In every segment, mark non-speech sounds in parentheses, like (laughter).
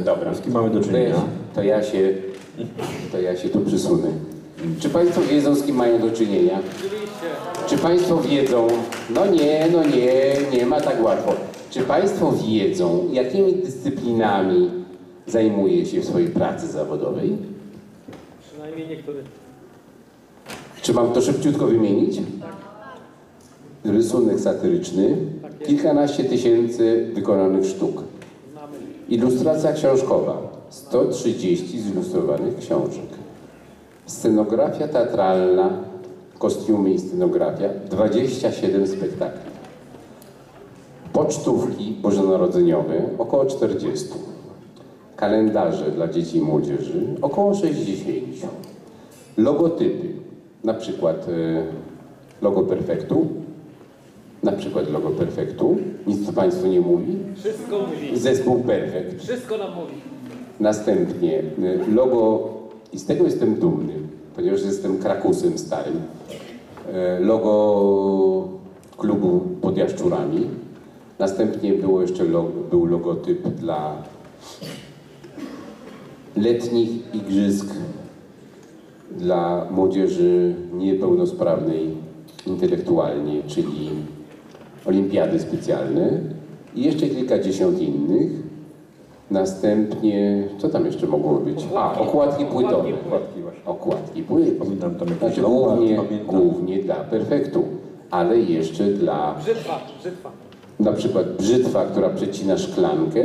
Dobra. Z kim mamy do czynienia? to ja się, to ja się tu przysunę. Czy Państwo wiedzą, z kim mają do czynienia? Czy Państwo wiedzą? No nie, no nie, nie ma tak łatwo. Czy Państwo wiedzą, jakimi dyscyplinami zajmuje się w swojej pracy zawodowej? Przynajmniej niektóry. Czy mam to szybciutko wymienić? Rysunek satyryczny, kilkanaście tysięcy wykonanych sztuk. Ilustracja książkowa, 130 zilustrowanych książek. Scenografia teatralna, kostiumy i scenografia, 27 spektakli. Pocztówki bożonarodzeniowe, około 40. Kalendarze dla dzieci i młodzieży, około 60. Logotypy, na przykład e, logo Perfektu, na przykład logo Perfektu, nic to Państwu nie mówi, Wszystko mówi. zespół Perfekt. Wszystko nam mówi. Następnie y, logo, i z tego jestem dumny, ponieważ jestem krakusem starym, y, logo klubu pod Jaszczurami. Następnie było jeszcze logo, był logotyp dla letnich igrzysk dla młodzieży niepełnosprawnej intelektualnie, czyli olimpiady specjalne i jeszcze kilkadziesiąt innych. Następnie, co tam jeszcze mogło być? A, okładki płytowe. Okładki płytowe. Pamiętam tam jakieś Znaczy głównie, głównie dla perfektu, ale jeszcze dla Brzytwa, brzytwa. na przykład brzytwa, która przecina szklankę,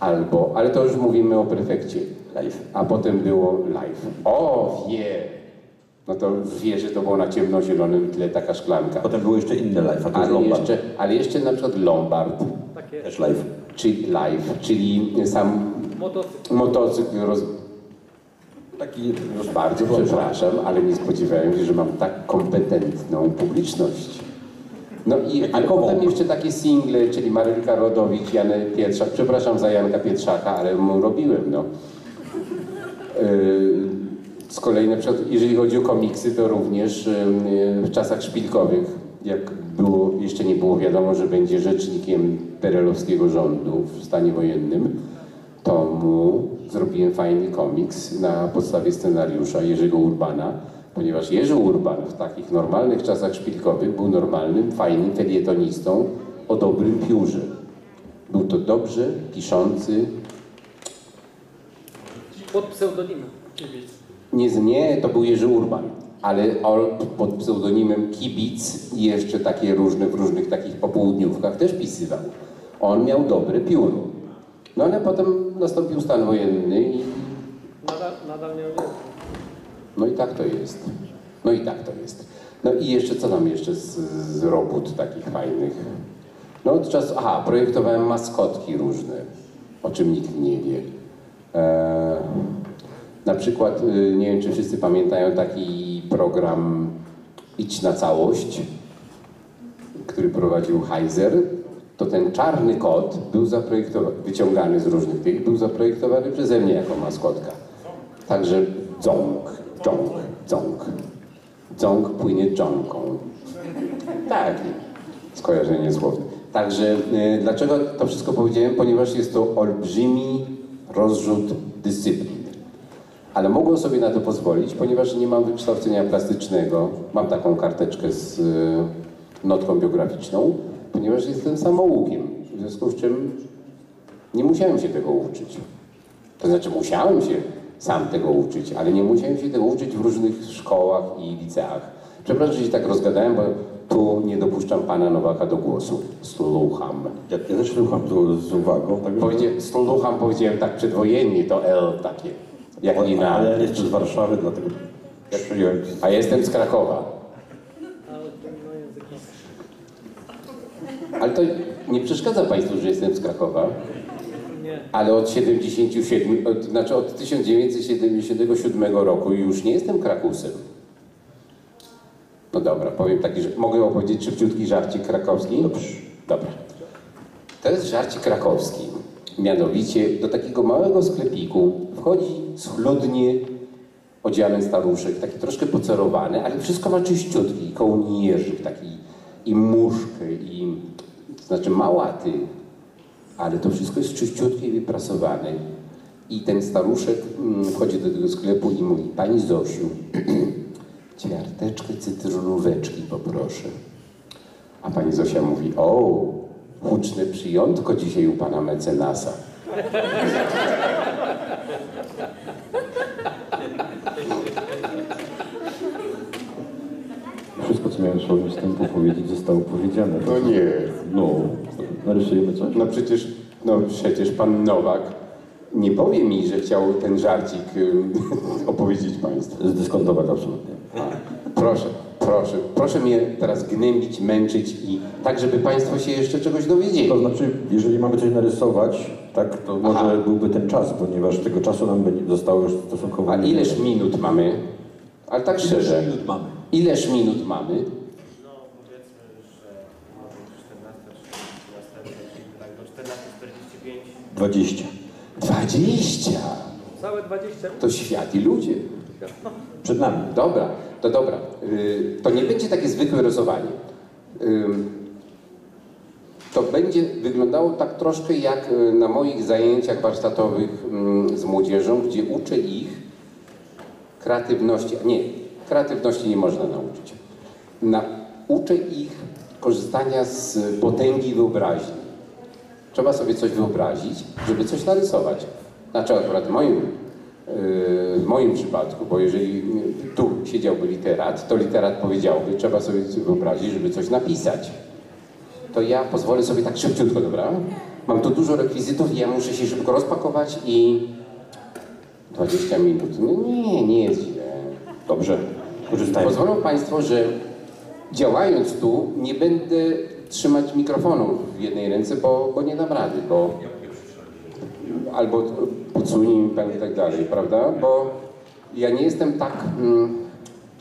albo, ale to już mówimy o perfekcie. Live. A potem było live. O, wie! No to wie, że to było na ciemnozielonym tle taka szklanka. Potem były jeszcze inne live, a to Ale Lombard. jeszcze, ale jeszcze na przykład Lombard, Takie Też live. czyli live, czyli sam motocykl. motocykl roz... Taki Już bardzo przepraszam, ale nie spodziewałem się, że mam tak kompetentną publiczność. No i a potem jeszcze takie single, czyli Marylka Rodowicz, Jan Pietrzak. Przepraszam za Janka Pietrzaka, ale mu robiłem, no. Yy, Z kolei na przykład, jeżeli chodzi o komiksy, to również yy, w czasach szpilkowych, jak było, jeszcze nie było wiadomo, że będzie rzecznikiem perelowskiego rządu w stanie wojennym, to mu zrobiłem fajny komiks na podstawie scenariusza Jerzego Urbana, ponieważ Jerzy Urban w takich normalnych czasach szpilkowych był normalnym, fajnym felietonistą o dobrym piórze. Był to dobrze piszący, Pod pseudonimem. Nie, z- nie, to był Jerzy Urban, ale on pod pseudonimem Kibic i jeszcze takie różne, w różnych takich popołudniówkach też pisywał. On miał dobre pióro. No ale potem nastąpił stan wojenny i Nadal, nadal nie wiem. No i tak to jest. No i tak to jest. No i jeszcze, co nam jeszcze z, z robót takich fajnych? No od czasu, aha, projektowałem maskotki różne, o czym nikt nie wie. Eee, na przykład, y, nie wiem czy wszyscy pamiętają taki program Idź na całość, który prowadził Heiser, to ten czarny kot był zaprojektowany, wyciągany z różnych tych, był zaprojektowany przeze mnie jako maskotka. Także dząg, dząg, dząg. Dząg płynie dżonką. Tak, skojarzenie słowne. Także y, dlaczego to wszystko powiedziałem? Ponieważ jest to olbrzymi rozrzut dyscyplin. Ale mogłem sobie na to pozwolić, ponieważ nie mam wykształcenia plastycznego. Mam taką karteczkę z y, notką biograficzną, ponieważ jestem samoukiem. W związku z czym nie musiałem się tego uczyć. To znaczy musiałem się sam tego uczyć, ale nie musiałem się tego uczyć w różnych szkołach i liceach. Przepraszam, że się tak rozgadałem, bo tu nie dopuszczam pana Nowaka do głosu. Słucham. Ja, ja też słucham tu z uwagą. Tak Powiedziałem, słucham powiedziałem tak przedwojennie, to L takie. Jak nie na. Ale ja jestem z Warszawy, dlatego przyjąłem. A ja jestem z Krakowa. Ale to nie przeszkadza państwu, że jestem z Krakowa. Nie. Ale od 77, od, znaczy od 1977 roku już nie jestem krakusem. No dobra, powiem taki, że mogę opowiedzieć szybciutki żarcik krakowski? Dobra. To jest żarcik krakowski. Mianowicie do takiego małego sklepiku wchodzi schludnie odziany staruszek, taki troszkę pocerowany, ale wszystko ma czyściutki, kołnierzyk taki i muszkę i, znaczy małaty, ale to wszystko jest czyściutkie i wyprasowane. I ten staruszek mm, wchodzi do tego sklepu i mówi, Pani Zosiu, (clears throat) ćwiarteczkę cytrynóweczki poproszę. A pani Zosia mówi, o, huczne przyjątko dzisiaj u pana mecenasa. Wszystko, co miałem w swoim wstępu powiedzieć, zostało powiedziane. No nie. No, narysujemy coś? No przecież, no przecież pan Nowak nie powie mi, że chciał ten żarcik y, (laughs) opowiedzieć państwu. Zdyskontować absolutnie. A, proszę, proszę, proszę mnie teraz gnębić, męczyć i tak, żeby państwo się jeszcze czegoś dowiedzieli. To znaczy, jeżeli mamy coś narysować, tak, to może Aha. byłby ten czas, ponieważ tego czasu nam będzie zostało już stosunkowo A niewiele. ileż minut mamy? Ale tak szczerze. minut mamy? Ileż minut mamy? No powiedzmy, że może 14, 13, tak do 14.45. 20. 20! Całe 20 To świat i ludzie. Przed nami. Dobra, to dobra. Y, To nie będzie takie zwykłe rysowanie. To będzie wyglądało tak troszkę jak y, na moich zajęciach warsztatowych z młodzieżą, gdzie uczę ich kreatywności. Nie, kreatywności nie można nauczyć. Na, uczę ich korzystania z potęgi wyobraźni. Trzeba sobie coś wyobrazić, żeby coś narysować. Znaczy akurat moim, w moim przypadku, bo jeżeli tu siedziałby literat, to literat powiedziałby, trzeba sobie wyobrazić, żeby coś napisać. To ja pozwolę sobie tak szybciutko, dobra? Mam tu dużo rekwizytów i ja muszę się szybko rozpakować i 20 minut. No nie, nie jest źle. Dobrze. Korzystajmy. Pozwolą Państwo, że działając tu nie będę trzymać mikrofonu w jednej ręce, bo, bo nie dam rady, bo albo podsunie i tak dalej, prawda? Bo ja nie jestem tak, mm,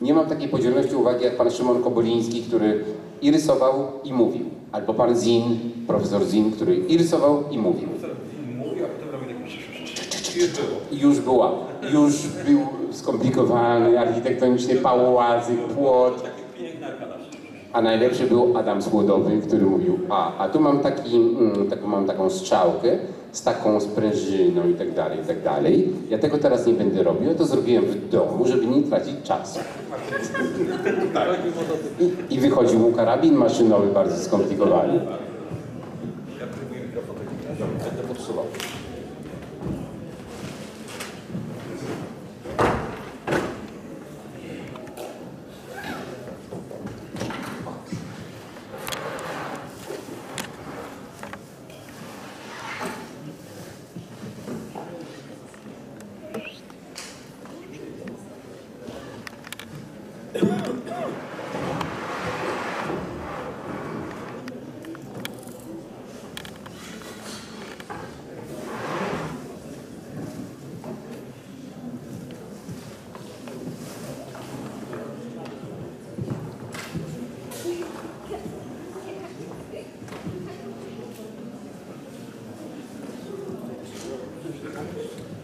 nie mam takiej podzielności uwagi jak pan Szymon Koboliński, który i rysował i mówił, albo pan Zin, profesor Zin, który i rysował i mówił. I już była, już był skomplikowany, architektonicznie pałazy, płot. A najlepszy był Adam Słodowy, który mówił, a, a tu mam, taki, mm, taką, mam taką strzałkę z taką sprężyną i tak dalej, i tak dalej. Ja tego teraz nie będę robił, ja to zrobiłem w domu, żeby nie tracić czasu. I, I wychodził mu karabin maszynowy bardzo skomplikowany. Będę podsuwał.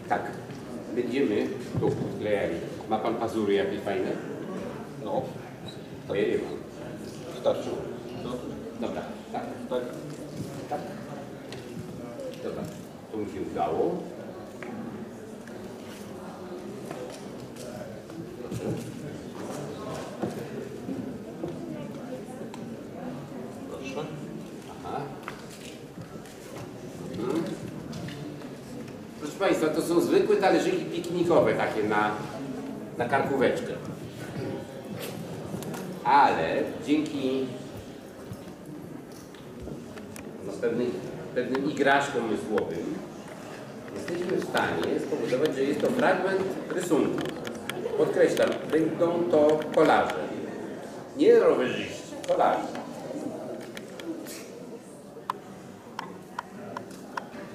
Tak, będziemy tu klejali. Pazury jakieś fajne? No, To ja je mam. starczy. Dobra, tak? Tak. Tak. Dobra, to mi się udało. Proszę. Aha. Mhm. Proszę Państwa, to są zwykłe talerzyki piknikowe, takie na, na karkóweczkę. Ale dzięki no, pewnym, pewnym igraszkom mysłowym jesteśmy w stanie spowodować, że jest to fragment rysunku. Podkreślam, będą to kolarze. Nie rowerzyści, kolarze.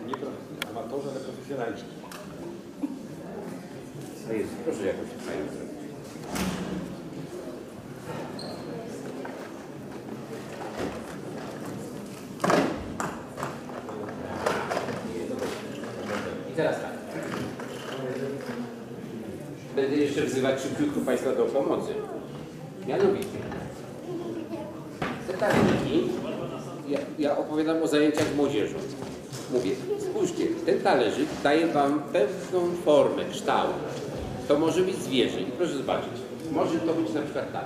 Nie amatorzy, ale profesjonaliści. No jest, proszę jakoś fajnie zrobić. I teraz tak. Będę jeszcze wzywać szybciutko Państwa do pomocy. Mianowicie, te taryfiki, ja, ja opowiadam o zajęciach z młodzieżą. mówię, spójrzcie, ten talerzyk daje wam pewną formę, kształt. To może być zwierzę i proszę zobaczyć, może to być na przykład tak.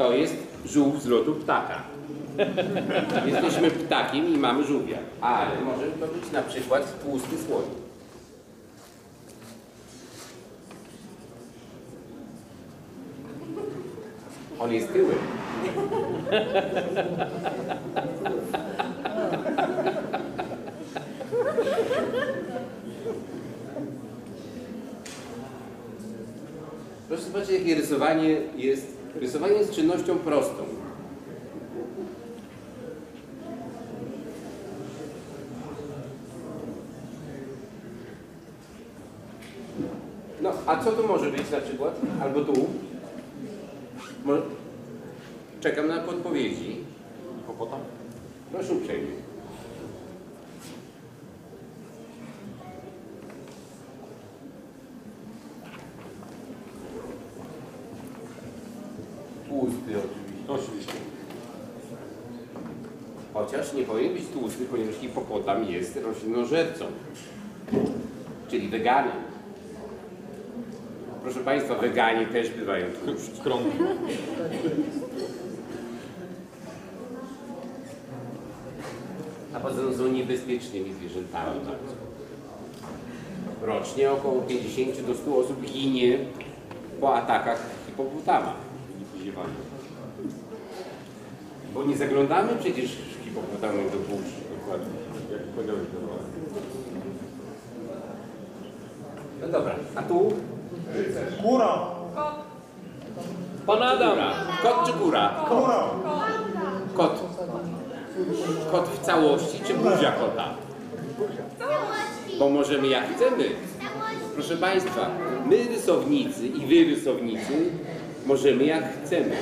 To jest żółw z lotu ptaka. (laughs) Jesteśmy ptakiem i mamy żółwia. Ale może to być na przykład tłusty słoń. On jest tyłem. Proszę zobaczyć, jakie rysowanie jest. Rysowanie jest czynnością prostą. No, a co tu może być na przykład? Albo tu? Mo- Czekam na podpowiedzi. Hipopotam? Proszę uprzejmie. Tłusty oczywiście. Oczywiście. Chociaż nie powinien być tłusty, ponieważ hipopotam jest roślinożercą, czyli weganem. Proszę Państwa, weganie też bywają tłuszcz. Krąg. A poza tym są niebezpiecznymi zwierzętami bardzo. Rocznie około 50 do 100 osób ginie po atakach hipopotama. Bo nie zaglądamy przecież hipopotamom do puszczy. Dokładnie. Jak powiedziałeś. No dobra, a tu? Pan Adam! Kot czy góra? Kot. Kot w całości czy buzia kota? Bo możemy jak chcemy. Proszę Państwa, my rysownicy i Wy rysownicy możemy jak chcemy.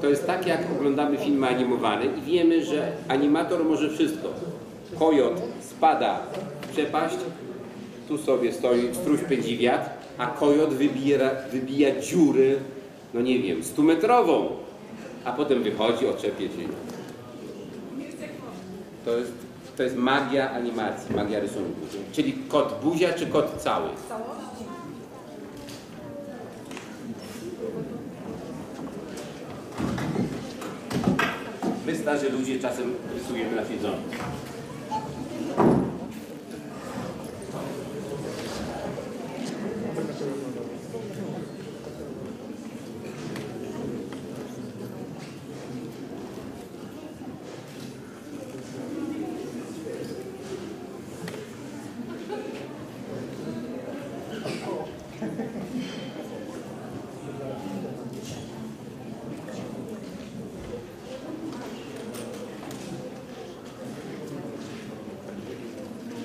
To jest tak, jak oglądamy filmy animowane i wiemy, że animator może wszystko. Kojot spada w przepaść, tu sobie stoi, struś pędzi wiatr, a kojot wybiera, wybija dziurę, no nie wiem, stumetrową, a potem wychodzi, oczepie się. To jest, to jest magia animacji, magia rysunku. Czyli kot buzia czy kot cały? My starzy ludzie czasem rysujemy na siedząco.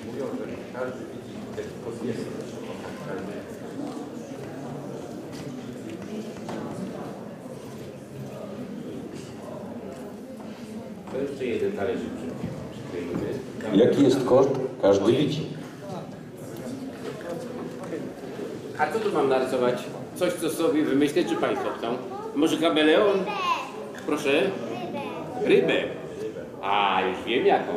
Mówią, że każdy widzi tylko zwierzę. To jeszcze jeden talerzyk przy- przykleimy. Jaki jest koszt? Każdy widzi. A co tu mam narysować? Coś, co sobie wymyślę, czy Państwo chcą? Może kameleon? Proszę? Rybę. A, już wiem jaką.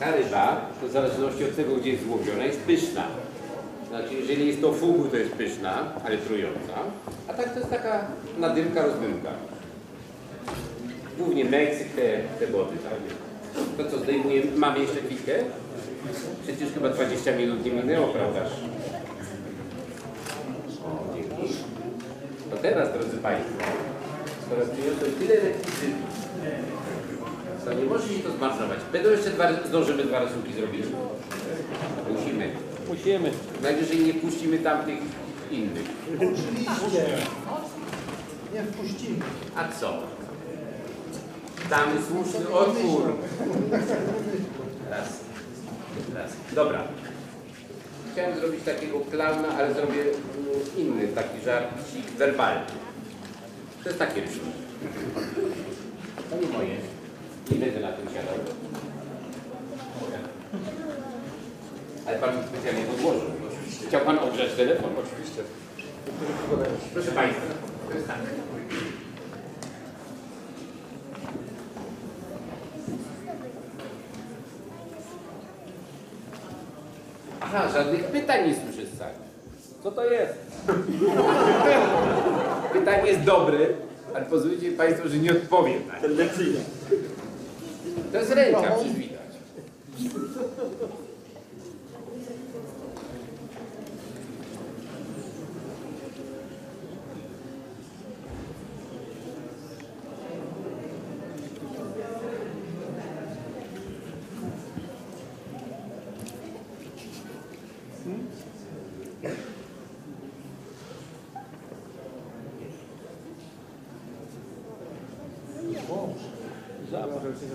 Ta ryba, to w zależności od tego, gdzie jest złowiona, jest pyszna. Znaczy, jeżeli jest to fugu, to jest pyszna, ale trująca. A tak to jest taka nadymka, rozdymka. Głównie Meksyk, te, te wody, tak? To co, zdejmujemy? Mamy jeszcze chwilkę? Przecież chyba 20 minut nie minęło, prawdaż? O, dzięki. To teraz, drodzy Państwo, skoro przyniosłem tyle rekwizytów, to nie może się to zmarnować. Będą jeszcze dwa, zdążymy dwa rysunki zrobić? Musimy. Musimy. Najwyżej nie puścimy tamtych innych. Oczywiście. Nie wpuścimy. A co? Tam jest słuszny otwór. Raz. Raz. Dobra. Chciałem zrobić takiego klauna, ale zrobię mm, inny, taki żarcik werbalny. To jest takie brzmi. To nie moje. Nie będę na tym siadał. Ale pan specjalnie podłożył. Chciał pan ogrzać telefon? Oczywiście. Proszę Państwa. Aha, żadnych pytań nie słyszę z sali. Co to jest? (laughs) Pytanie jest dobre, ale pozwólcie Państwo, że nie odpowiem na nie. To jest ręka, przecież widać. Thank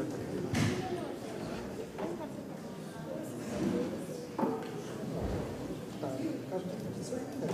you.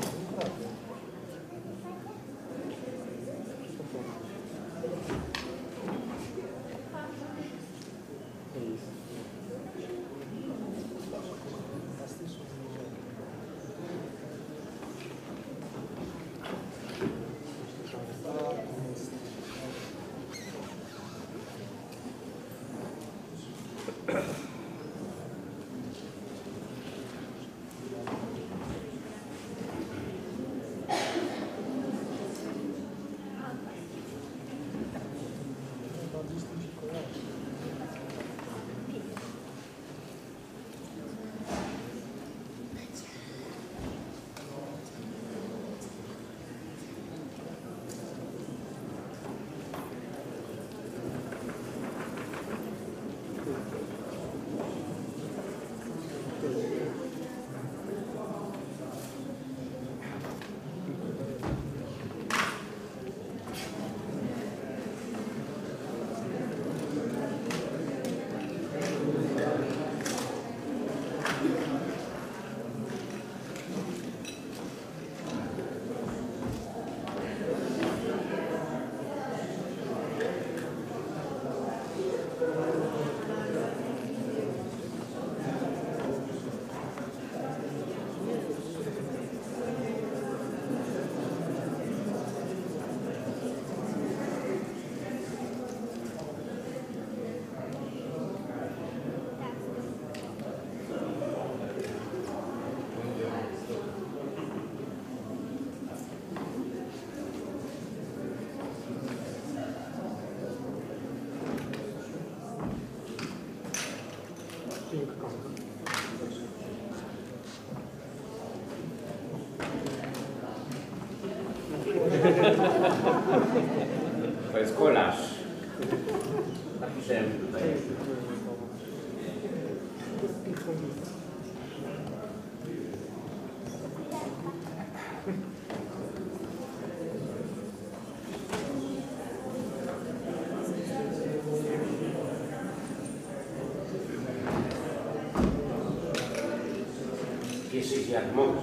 Jeszcze się jak mogę.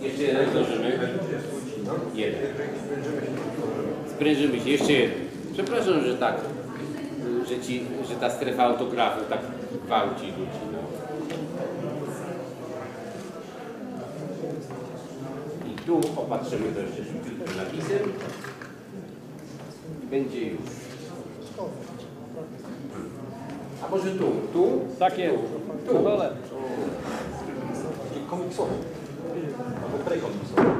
Jeszcze jeden zdążymy. Jeden. Sprężymy się. Jeszcze jeden. Przepraszam, że tak, że, ci, że ta strefa autografu tak gwałci ludzi. No. I tu opatrzymy to jeszcze szybkim napisem. I będzie już. A może tu? Tu? Tak jest. Na dole. Non so. Non so.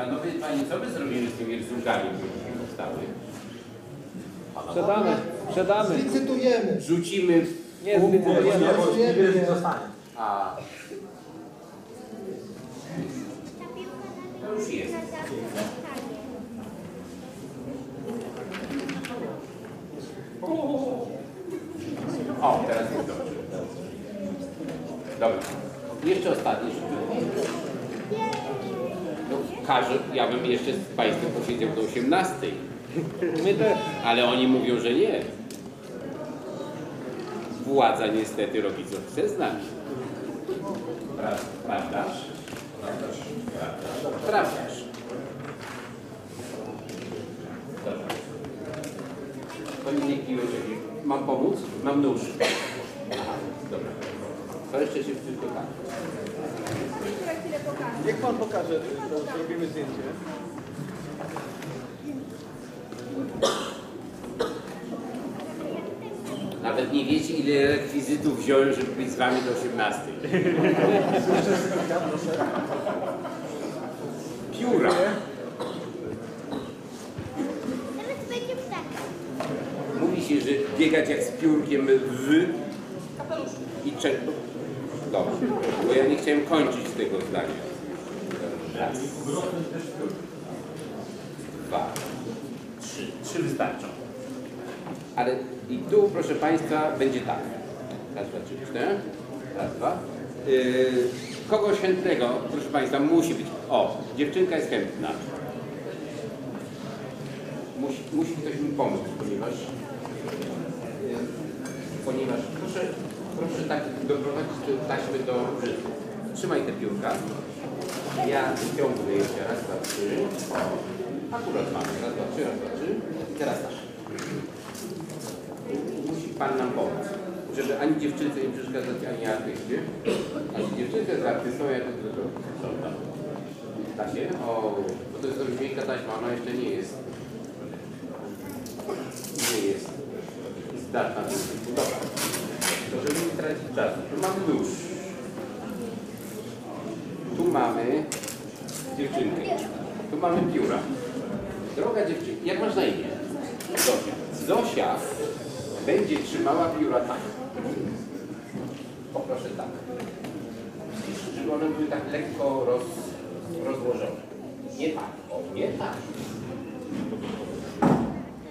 Szanowny Panie, co my zrobimy z tymi rysunkami, które powstały? Sprzedamy. Sprzedamy. Licytujemy. Rzucimy Nie zlicytujemy. Licytujemy je. A to już jest. O, teraz jest dobrze. Dobra. Jeszcze ostatni. jeszcze No, każę, ja bym jeszcze z Państwem posiedział do 18. My też. Ale oni mówią, że nie. Władza niestety robi co chce z nami. Pra, prawdaż? Prawdaż. Prawdaż. Dobra. Pani nie piłeczek. Mam pomóc? Mam nóż. Aha, dobra. To jeszcze się tylko tak. Niech pan pokaże, to zrobimy zdjęcie. Nawet nie wiecie, ile rekwizytów wziąłem, żeby być z wami do 18. Pióra. Teraz będzie ptak. Mówi się, że biegać jak z piórkiem w i czek. Dobrze, bo ja nie chciałem kończyć tego zdania. Raz. Dwa. Trzy. Trzy wystarczą. Ale i tu, proszę Państwa, będzie tak. Raz, dwa, trzy, cztery. Raz, dwa. Yy, kogoś chętnego, proszę Państwa, musi być. O, dziewczynka jest chętna. Musi, musi ktoś mi pomóc, ponieważ yy, ponieważ proszę, proszę tak doprowadzić tę taśmę do użytku. Trzymaj te piórka. Ja ciągnę jeszcze raz, dwa, trzy. Akurat mamy. Raz, dwa, trzy, raz, dwa, trzy. Teraz tak. Musi Pan nam pomóc. Żeby ani dziewczynce nie przeszkadzać, ani artyście. A jeśli dziewczynka jest artystą, ja to sprzątam. Da się? O, bo to jest dość miękka taśma, ona jeszcze nie jest. Nie jest zdatna do. To żeby nie tracić czasu. Tu mamy nóż. Tu mamy dziewczynkę. Tu mamy pióra. Droga dziewczynka, jak masz na imię? Zosia. Zosia będzie trzymała pióra tak. Poproszę tak. Żeby one były tak lekko roz, rozłożone. Nie tak, o, nie tak.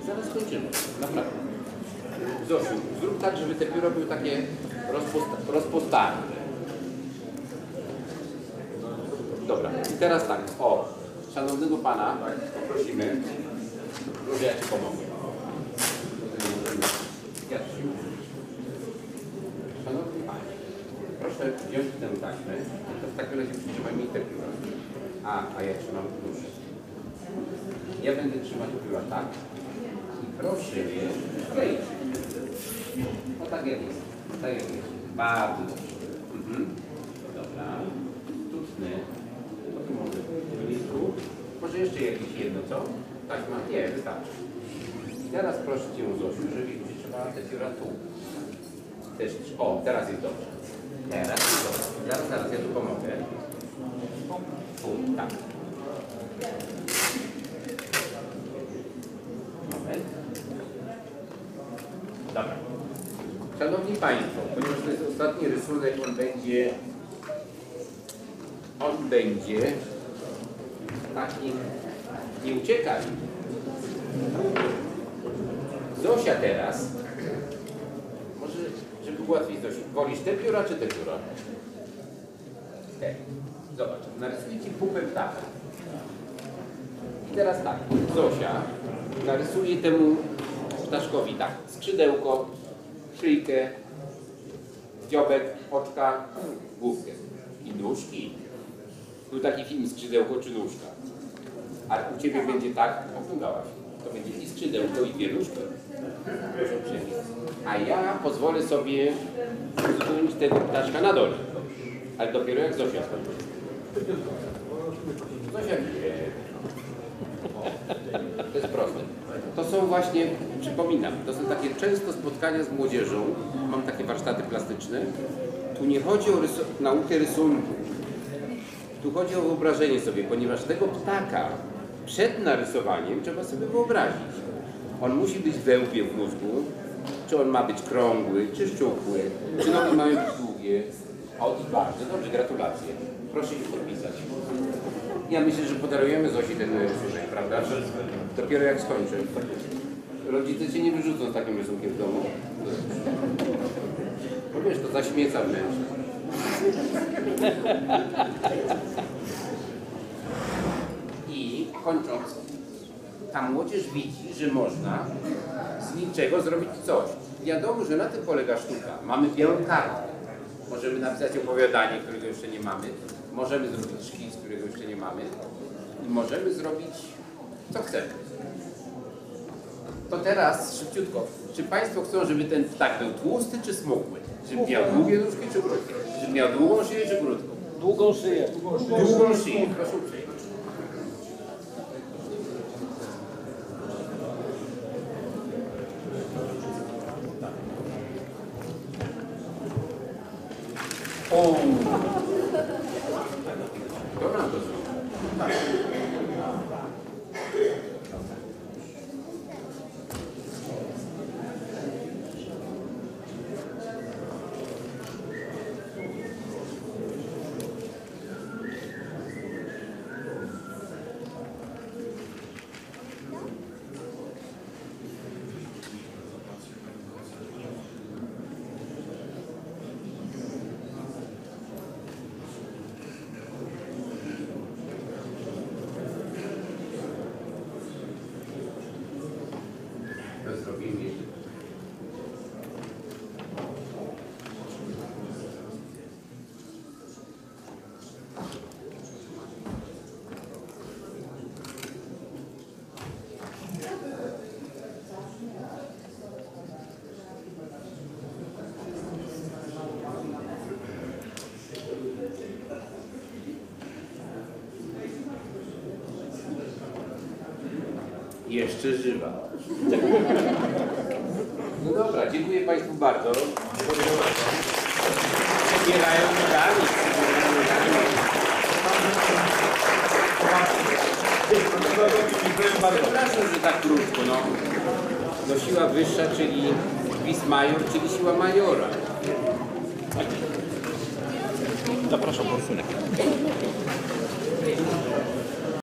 Zaraz skończymy, naprawdę. Zosiu, zrób tak, żeby te pióra były takie rozposta rozpostawione. Dobra, i teraz tak, o, szanownego pana poprosimy, może ja ci pomogę. Szanowny panie, proszę wziąć tę taśmę, to w takim razie przytrzymaj mi te pióra. A, a ja trzymam nóż. Ja będę trzymać pióra tak proszę wkleić. O tak jak jest, tak jak jest. Bardzo dobrze. Mhm. Dobra. Tutny. To tu może w blisku. Może jeszcze jakieś jedno, co? Tak ma? Nie, wystarczy. I teraz proszę Cię, Zosiu, żebyś przytrzymała te pióra tu. Też, o, teraz jest dobrze. Teraz jest dobrze. Zaraz, zaraz, ja tu pomogę. Tu, tak. Państwo, ponieważ to jest ostatni rysunek, on będzie on będzie taki nie uciekaj. Zosia teraz może, żeby łatwiej Zosiu, wolisz te pióra czy te pióra? Te. Zobacz, narysuję Ci pupę ptaka. I teraz tak, Zosia narysuje temu ptaszkowi tak, skrzydełko, szyjkę, dziobek, oczka, główkę i nóżki. Był taki film Skrzydełko czy nóżka. A u Ciebie będzie tak, oglądałaś. To będzie i skrzydełko i uprzejmie. A ja pozwolę sobie uzupełnić tego ptaszka na dole. Ale dopiero jak Zosia skończy. Zosia wie. To jest proste. To są właśnie, przypominam, to są takie często spotkania z młodzieżą. Mam takie warsztaty plastyczne. Tu nie chodzi o rysu- naukę rysunku. Tu chodzi o wyobrażenie sobie, ponieważ tego ptaka przed narysowaniem trzeba sobie wyobrazić. On musi być we łbie w mózgu, czy on ma być krągły, czy szczupły, czy nogi mają być długie. O i bardzo dobrze, gratulacje. Proszę się podpisać. Ja myślę, że podarujemy Zosi ten rysunek, prawda? Dopiero jak skończę. Rodzice cię nie wyrzucą z takim rysunkiem w domu. No wiesz, to zaśmieca wnętrze. I kończąc, ta młodzież widzi, że można z niczego zrobić coś. Wiadomo, że na tym polega sztuka. Mamy białą kartkę. Możemy napisać opowiadanie, którego jeszcze nie mamy. Możemy zrobić szkic, którego jeszcze nie mamy. I możemy zrobić co chcemy. To teraz szybciutko. Czy Państwo chcą, żeby ten ptak był tłusty czy smukły? Żeby miał długie nóżki czy krótkie? Żeby miał długą szyję czy krótką? Długą szyję. Długą szyję, proszę uprzejmie. O! To nam to zrobi. To zrobimy. Jeszcze żywa. No dobra, dziękuję Państwu bardzo. Zbierają medali. Przepraszam, że tak krótko, no. No siła wyższa, czyli vis major, czyli siła majora. Zapraszam, rysunek.